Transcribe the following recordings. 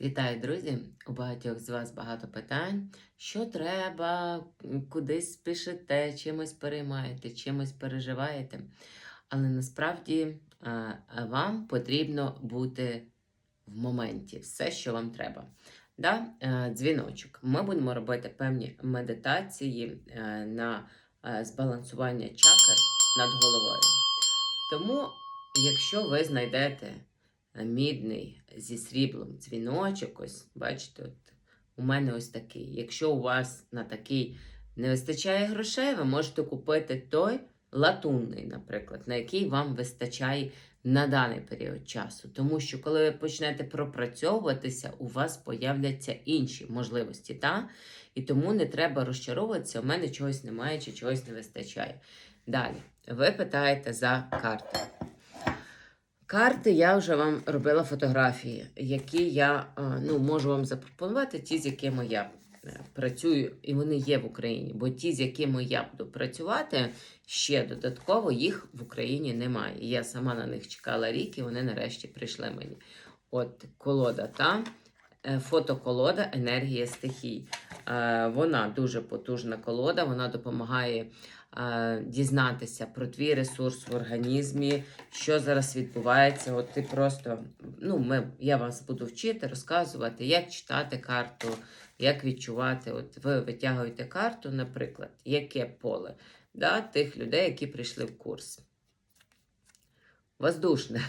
Вітаю, друзі! У багатьох з вас багато питань. Що треба, кудись спішите, чимось переймаєте, чимось переживаєте. Але насправді вам потрібно бути в моменті, все, що вам треба. Да? Дзвіночок. Ми будемо робити певні медитації е, на е, збалансування чакр над головою. Тому, якщо ви знайдете е, мідний зі сріблом дзвіночок, ось бачите, от у мене ось такий. Якщо у вас на такий не вистачає грошей, ви можете купити той латунний, наприклад, на який вам вистачає на даний період часу. Тому що, коли ви почнете пропрацьовуватися, у вас появляться інші можливості. Та? І тому не треба розчаровуватися, у мене чогось немає чи чогось не вистачає. Далі, ви питаєте за карти. Карти я вже вам робила фотографії, які я е, ну, можу вам запропонувати, ті, з якими я е, працюю, і вони є в Україні. Бо ті, з якими я буду працювати, ще додатково їх в Україні немає. Я сама на них чекала рік, і вони нарешті прийшли мені. От колода та е, фотоколода енергія стихій. Вона дуже потужна колода, вона допомагає дізнатися про твій ресурс в організмі, що зараз відбувається. От ти просто, ну, ми, я вас буду вчити, розказувати, як читати карту, як відчувати. От ви витягуєте карту, наприклад, яке поле да, тих людей, які прийшли в курс. Воздушне.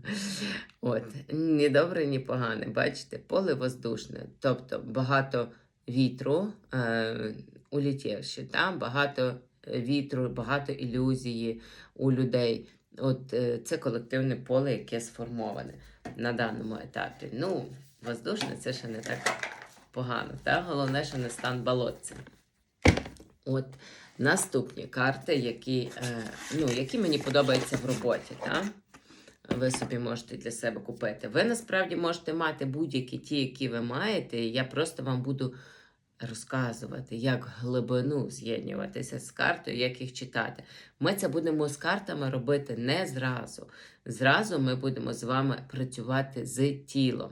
От, ні добре, ні погане. Бачите, поле воздушне. Тобто багато вітру е, у літєвші, там багато вітру, багато ілюзії у людей. От е, це колективне поле, яке сформоване на даному етапі. Ну, воздушне це ще не так погано. Та? Головне, що не стан болотцем. От наступні карти, які, е, ну, які мені подобаються в роботі. Та? Ви собі можете для себе купити. Ви насправді можете мати будь-які ті, які ви маєте. і Я просто вам буду розказувати, як глибину з'єднуватися з картою, як їх читати. Ми це будемо з картами робити не зразу. Зразу ми будемо з вами працювати з тілом.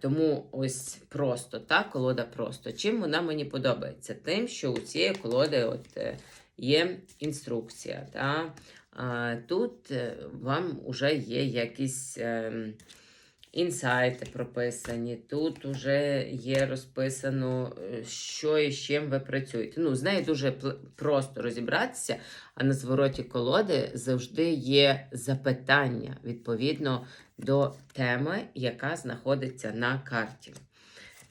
Тому ось просто та колода просто. Чим вона мені подобається? Тим, що у цієї колоди от, е, є інструкція. Та? Тут е, вам вже є якісь. Інсайти прописані, тут вже є розписано, е, що і з чим ви працюєте. Ну, з нею дуже просто розібратися, а на звороті колоди завжди є запитання відповідно до теми, яка знаходиться на карті.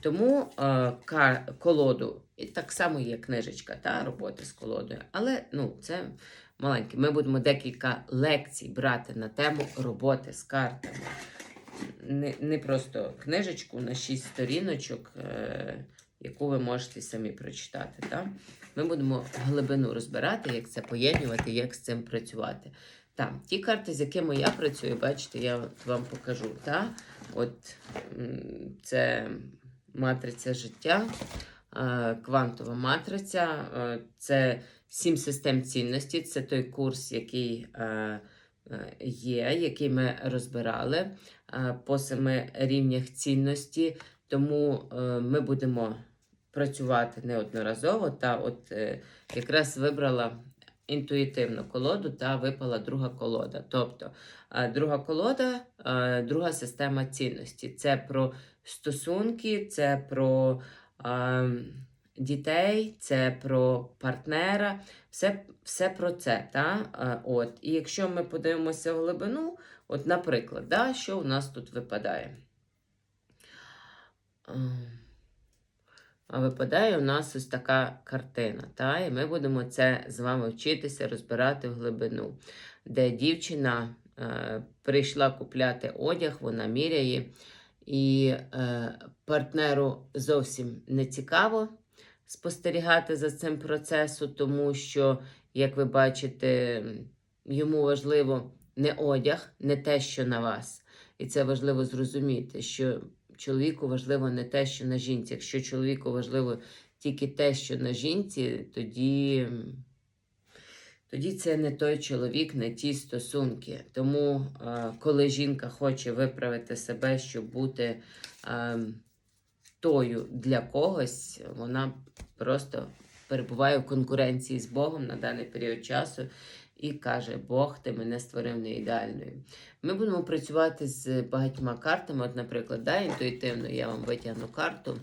Тому е, колоду, і так само є книжечка та роботи з колодою, але ну, це маленьке. Ми будемо декілька лекцій брати на тему роботи з картами не, не просто книжечку на 6 сторіночок, е, яку ви можете самі прочитати. Так? Ми будемо глибину розбирати, як це поєднувати, як з цим працювати. Так, ті карти, з якими я працюю, бачите, я вам покажу. Так? От це матриця життя, е, квантова матриця, е, це сім систем цінності, це той курс, який є, який ми розбирали е, по семи рівнях цінності. Тому е, ми будемо працювати неодноразово. Та от е, якраз вибрала інтуїтивну колоду та випала друга колода. Тобто, е, друга колода, е, друга система цінності. Це про стосунки, це про е, дітей, це про партнера, все, все про це. Та? Е, От. І якщо ми подивимося в глибину, от, наприклад, да, що у нас тут випадає? Ем, А випадає у нас ось така картина. Та? І ми будемо це з вами вчитися розбирати в глибину, де дівчина е, прийшла купляти одяг, вона міряє, і е, партнеру зовсім не цікаво спостерігати за цим процесом, тому що, як ви бачите, йому важливо не одяг, не те, що на вас. І це важливо зрозуміти, що чоловіку важливо не те, що на жінці. Якщо чоловіку важливо тільки те, що на жінці, тоді, тоді це не той чоловік, не ті стосунки. Тому, коли жінка хоче виправити себе, щоб бути е, тою для когось, вона просто перебуває в конкуренції з Богом на даний період часу і каже: Бог, ти мене створив не ідеальною. Ми будемо працювати з багатьма картами. От, наприклад, да, інтуїтивно я вам витягну карту.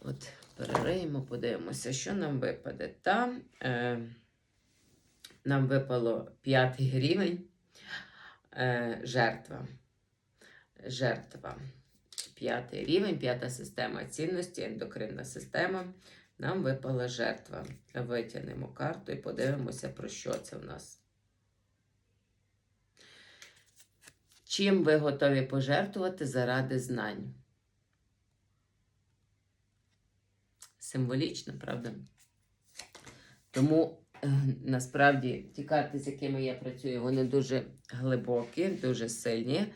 От, перериємо, подивимося, що нам випаде. Там е, нам випало п'ятий рівень. Е, жертва. Жертва. П'ятий рівень, п'ята система цінності, ендокринна система. Нам випала жертва. Витягнемо карту і подивимося, про що це в нас. Чим ви готові пожертвувати заради знань? Символічно, правда? Тому е, насправді ті карти, з якими я працюю, вони дуже глибокі, дуже сильні.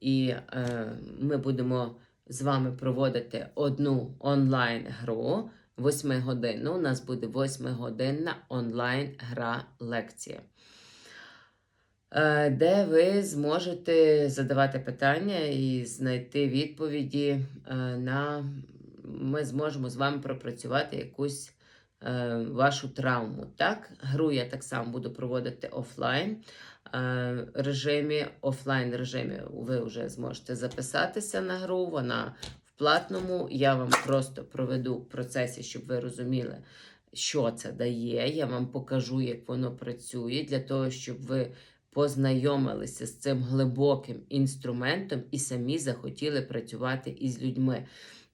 І е, ми будемо з вами проводити одну онлайн-гру 8 годин. У нас буде 8-годинна онлайн-гра лекція. Е, де ви зможете задавати питання і знайти відповіді е, на ми зможемо з вами пропрацювати якусь е, вашу травму. Так, гру я так само буду проводити офлайн е, режимі. Офлайн режимі ви вже зможете записатися на гру. Вона в платному. Я вам просто проведу в процесі, щоб ви розуміли, що це дає. Я вам покажу, як воно працює, для того, щоб ви познайомилися з цим глибоким інструментом і самі захотіли працювати із людьми.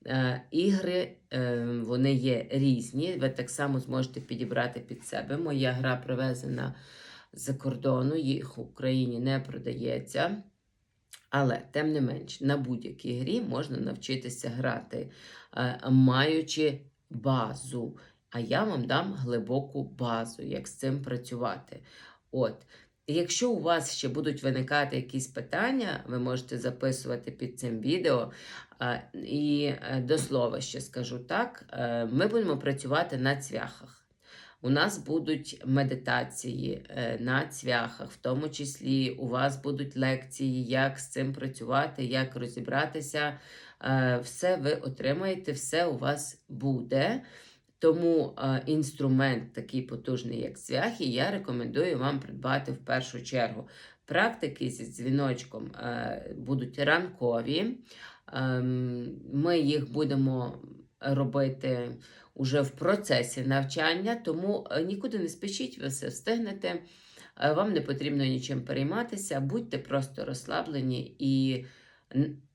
Е, Ігри е, вони є різні. Ви так само зможете підібрати під себе. Моя гра привезена з кордону, їх в Україні не продається. Але, тим не менш, на будь-якій грі можна навчитися грати, е, маючи базу. А я вам дам глибоку базу, як з цим працювати. От. Якщо у вас ще будуть виникати якісь питання, ви можете записувати під цим відео. І е, до слова ще скажу так: е, ми будемо працювати на цвяхах. У нас будуть медитації е, на цвяхах, в тому числі у вас будуть лекції, як з цим працювати, як розібратися. Все ви отримаєте, все у вас буде. Тому е, інструмент такий потужний, як цвяхи, я рекомендую вам придбати в першу чергу. Практики зі дзвіночком е, будуть ранкові. Ем, Ми їх будемо робити уже в процесі навчання, тому е, нікуди не спішіть, ви все встигнете. Вам не потрібно нічим перейматися, будьте просто розслаблені і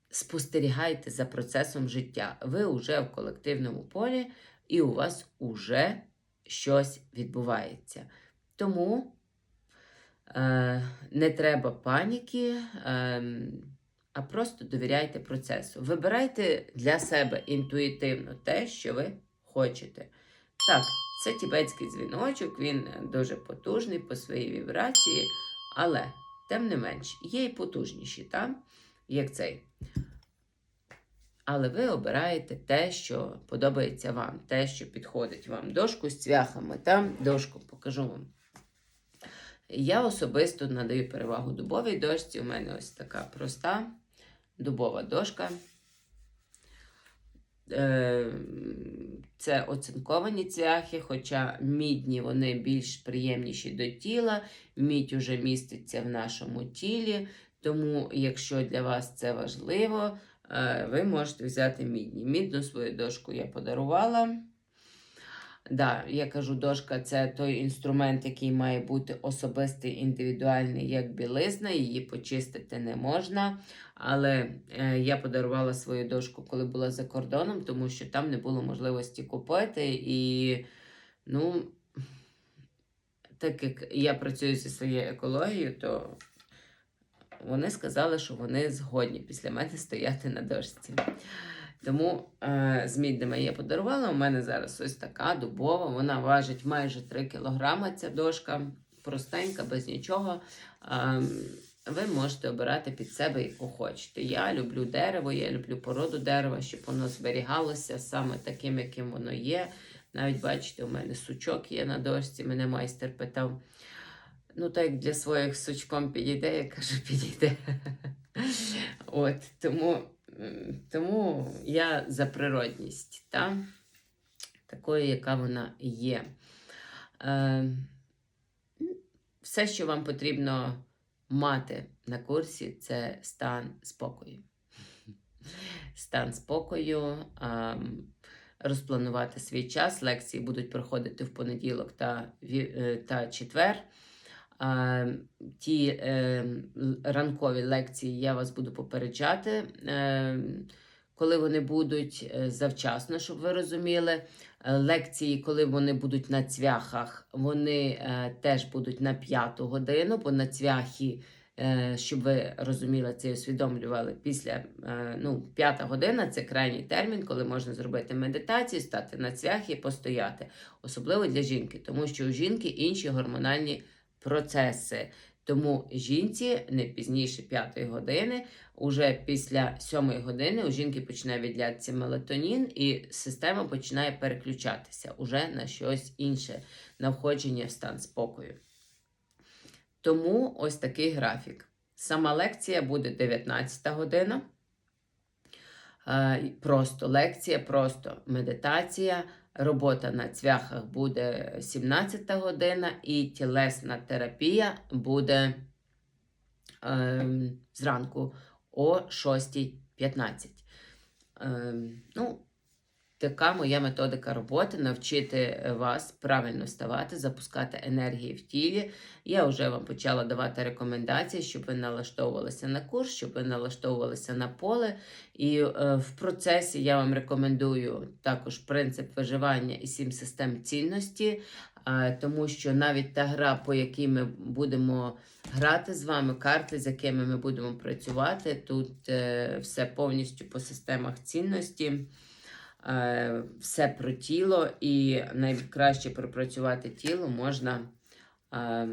спостерігайте за процесом життя. Ви вже в колективному полі, і у вас уже щось відбувається. Тому е, не треба паніки, е, а просто довіряйте процесу. Вибирайте для себе інтуїтивно те, що ви хочете. Так, це тібетський дзвіночок, він дуже потужний по своїй вібрації, але, тим не менш, є і потужніші, там, як цей. Але ви обираєте те, що подобається вам, те, що підходить вам. Дошку з цвяхами, там дошку покажу вам. Я особисто надаю перевагу дубовій дошці. У мене ось така проста дубова дошка. Е, Це оцинковані цвяхи, хоча мідні вони більш приємніші до тіла. Мідь уже міститься в нашому тілі. Тому, якщо для вас це важливо, ви можете взяти мідні. Мідну свою дошку я подарувала. Да, я кажу, дошка це той інструмент, який має бути особистий, індивідуальний, як білизна, її почистити не можна. Але е, я подарувала свою дошку, коли була за кордоном, тому що там не було можливості купити. І, ну, так як я працюю зі своєю екологією, то вони сказали, що вони згодні після мене стояти на дошці. Тому е, з мідними я подарувала. У мене зараз ось така дубова. Вона важить майже 3 кг. Ця дошка простенька, без нічого. Е, ви можете обирати під себе, яку хочете. Я люблю дерево, я люблю породу дерева, щоб воно зберігалося саме таким, яким воно є. Навіть бачите, у мене сучок є на дошці, мене майстер питав. Ну, так як для своїх сучком підійде, я кажу, підійде. От, тому, тому я за природність, та? такою, яка вона є. Е, все, що вам потрібно мати на курсі, це стан спокою. Стан спокою, ем, розпланувати свій час. Лекції будуть проходити в понеділок та, е, та четвер. Ті е, ранкові лекції я вас буду попереджати, е, коли вони будуть е, завчасно, щоб ви розуміли. Е, Лекції, коли вони будуть на цвяхах, вони е, теж будуть на п'яту годину, бо на цвяхі, щоб ви розуміли це і усвідомлювали, після ну, п'ята година це крайній термін, коли можна зробити медитацію, стати на цвяхи і постояти. Особливо для жінки, тому що у жінки інші гормональні процеси. Тому жінці не пізніше п'ятої години, уже після сьомої години у жінки починає відлятися мелатонін, і система починає переключатися уже на щось інше, на входження в стан спокою. Тому ось такий графік. Сама лекція буде 19 година. Е, Просто лекція, просто медитація. Робота на цвяхах буде 17 година, і тілесна терапія буде е, зранку о 6.15. Е, ну, така моя методика роботи навчити е, вас правильно вставати, запускати енергії в тілі. Я вже вам почала давати рекомендації, щоб ви налаштовувалися на курс, щоб ви налаштовувалися на поле. І е, в процесі я вам рекомендую також принцип виживання і сім систем цінності, тому що навіть та гра, по якій ми будемо грати з вами, карти, з якими ми будемо працювати, тут е, все повністю по системах цінності. Е, Все про тіло, і найкраще пропрацювати тіло можна е,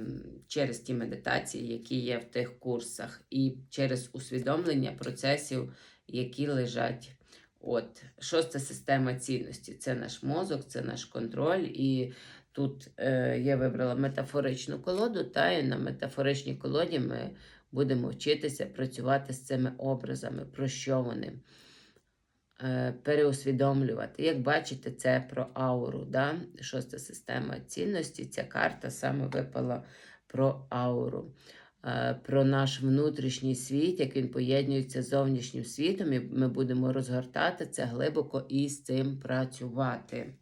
через ті медитації, які є в тих курсах, і через усвідомлення процесів, які лежать. От, шоста система цінності це наш мозок, це наш контроль. І тут е, я вибрала метафоричну колоду, та і на метафоричній колоді ми будемо вчитися працювати з цими образами, про що вони. Е, Переусвідомлювати. Як бачите, це про ауру. Да? Шоста система цінності. Ця карта саме випала про ауру, Е, про наш внутрішній світ, як він поєднується з зовнішнім світом, і ми будемо розгортати це глибоко і з цим працювати.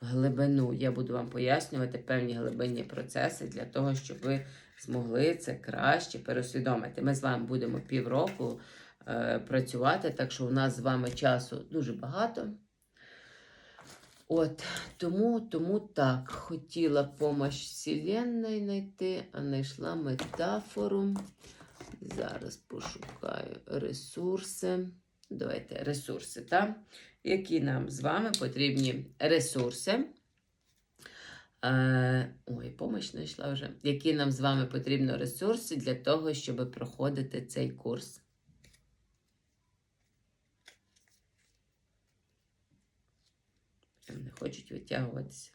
В глибину. Я буду вам пояснювати певні глибинні процеси для того, щоб ви змогли це краще переусвідомити. Ми з вами будемо півроку працювати, так що у нас з вами часу дуже багато. От, тому, тому так, хотіла помощь Вселенної знайти, а знайшла метафору. Зараз пошукаю ресурси. Давайте ресурси, так? Які нам з вами потрібні ресурси. Е, ой, помощь знайшла вже. Які нам з вами потрібні ресурси для того, щоб проходити цей курс? Прям Не хочуть витягуватися.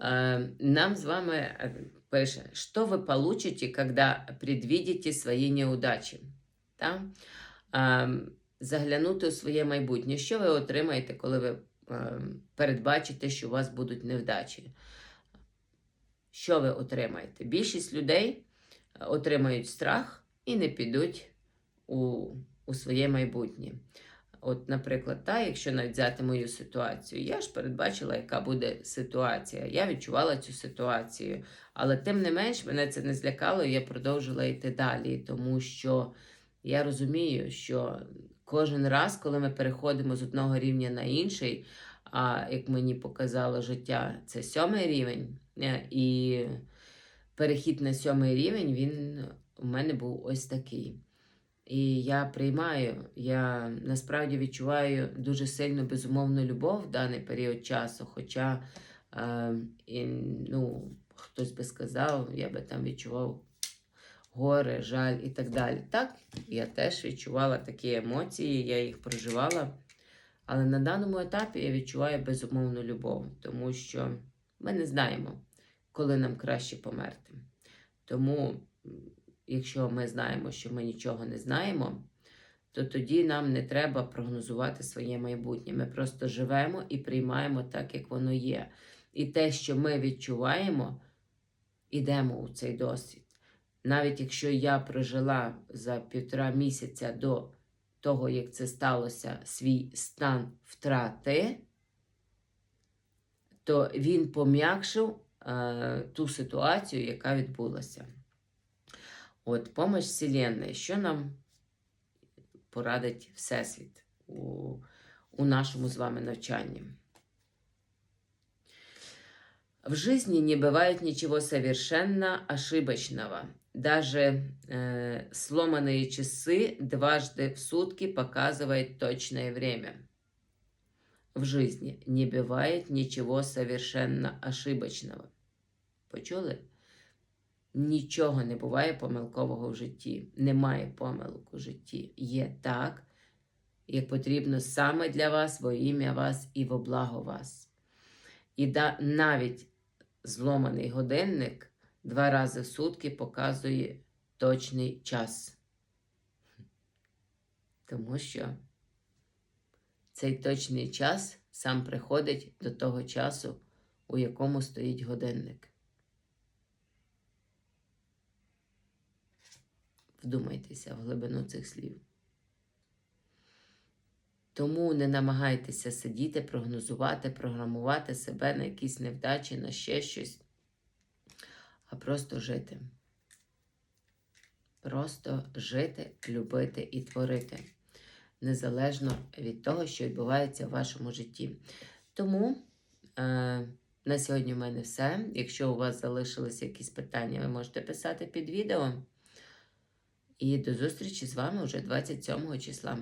Е, Нам з вами е, пише, що ви получите, когда предвидите свої неудачі. Та? Е, Заглянути у своє майбутнє. Що ви отримаєте, коли ви передбачите, що у вас будуть невдачі? Що ви отримаєте? Більшість людей отримають страх і не підуть у, у своє майбутнє. От, наприклад, та, якщо навіть взяти мою ситуацію, я ж передбачила, яка буде ситуація. Я відчувала цю ситуацію, але тим не менш мене це не злякало, і я продовжила йти далі, тому що я розумію, що кожен раз, коли ми переходимо з одного рівня на інший, а як мені показало життя, це сьомий рівень, е, і перехід на сьомий рівень він у мене був ось такий. І я приймаю, я насправді відчуваю дуже сильну безумовну любов в даний період часу. Хоча, е, і, ну, хтось би сказав, я би там відчував горе, жаль і так далі. Так, я теж відчувала такі емоції, я їх проживала Але на даному етапі я відчуваю безумовну любов, тому що ми не знаємо, коли нам краще померти. Тому, якщо ми знаємо, що ми нічого не знаємо, то тоді нам не треба прогнозувати своє майбутнє. Ми просто живемо і приймаємо так, як воно є. І те, що ми відчуваємо, ідемо у цей досвід. Навіть якщо я прожила за півтора місяця до того, як це сталося, свій стан втрати, то він пом'якшив е, ту ситуацію, яка відбулася. От, помощь Вселенної, що нам порадить Всесвіт у, у нашому з вами навчанні? В жизни не бывает ничего совершенно ошибочного. Даже э, сломанные часы дважды в сутки показывают точное время. В жизни не бывает ничего совершенно ошибочного. Почули? Нічого не буває помилкового в житті. Немає помилок у житті. Є так, як потрібно саме для вас, во ім'я вас і во благо вас. І да, навіть зломаний годинник два рази в сутки показує точний час. Тому що цей точний час сам приходить до того часу, у якому стоїть годинник. Вдумайтеся в глибину цих слів. Тому не намагайтеся сидіти, прогнозувати, програмувати себе на якісь невдачі, на ще щось, а просто жити. Просто жити, любити і творити, незалежно від того, що відбувається в вашому житті. Тому е, на сьогодні в мене все. Якщо у вас залишилися якісь питання, ви можете писати під відео. І до зустрічі з вами вже 27 числа.